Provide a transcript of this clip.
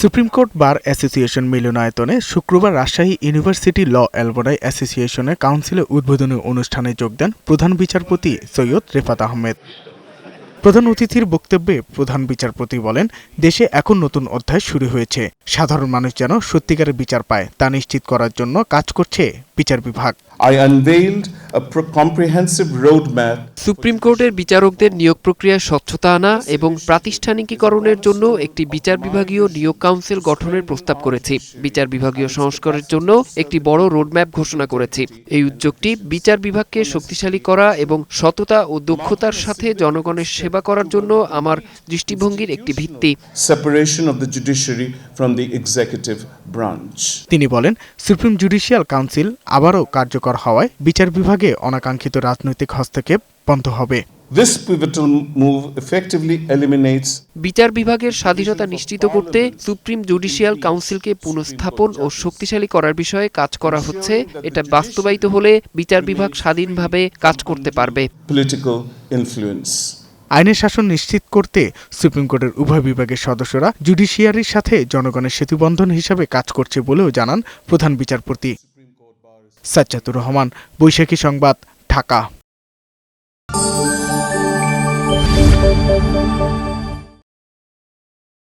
Supreme court bar association মিলনায়তনে শুক্রবার Rajshahi university ল অ্যালবনাই অ্যাসোসিয়েশনের কাউন্সিলের উদ্বোধনী অনুষ্ঠানে যোগ দেন প্রধান বিচারপতি সৈয়দ রেফাত আহমেদ। প্রধান অতিথির বক্তব্যে প্রধান বিচারপতি বলেন, দেশে এখন নতুন অধ্যায় শুরু হয়েছে। সাধারণ মানুষ যেন সত্যিকারের বিচার পায়, তা নিশ্চিত করার জন্য কাজ করছে বিচার বিভাগ। I unveiled a pro- comprehensive supreme কোর্টের বিচারকদের নিয়োগ প্রক্রিয়ায় স্বচ্ছতা আনা এবং প্রাতিষ্ঠানিকীকরণের জন্য একটি বিচার বিভাগীয় নিয়োগ কাউন্সিল গঠনের প্রস্তাব করেছি। বিচার বিভাগীয় সংস্কারের জন্য একটি বড় রোডম্যাপ ঘোষণা করেছি। এই উদ্যোগটি বিচার বিভাগকে শক্তিশালী করা এবং সততা ও দক্ষতার সাথে জনগণের সেবা করার জন্য আমার দৃষ্টিভঙ্গির একটি ভিত্তি। Separation of the judiciary from the executive branch. তিনি বলেন সুপ্রিম জুডিশিয়াল কাউন্সিল আবারও কার্যকর হওয়ায় বিচার বিভাগে অনাকাঙ্ক্ষিত রাজনৈতিক হস্তক্ষেপ বন্ধ হবে। This pivotal move effectively eliminates বিচার বিভাগের স্বাধীনতা নিশ্চিত করতে সুপ্রিম জুডিশিয়াল কাউন্সিলকে পুনঃস্থাপন ও শক্তিশালী করার বিষয়ে কাজ করা হচ্ছে। এটা বাস্তবায়িত হলে বিচার বিভাগ স্বাধীনভাবে কাজ করতে পারবে। political influence. আইনের শাসন নিশ্চিত করতে সুপ্রিম কোর্টের উভয় বিভাগের সদস্যরা জুডিশিয়ারির সাথে জনগণের সেতুবন্ধন হিসাবে কাজ করছে বলেও জানান প্রধান বিচারপতি। সাজ্জাতুর রহমান বৈশাখী সংবাদ ঢাকা।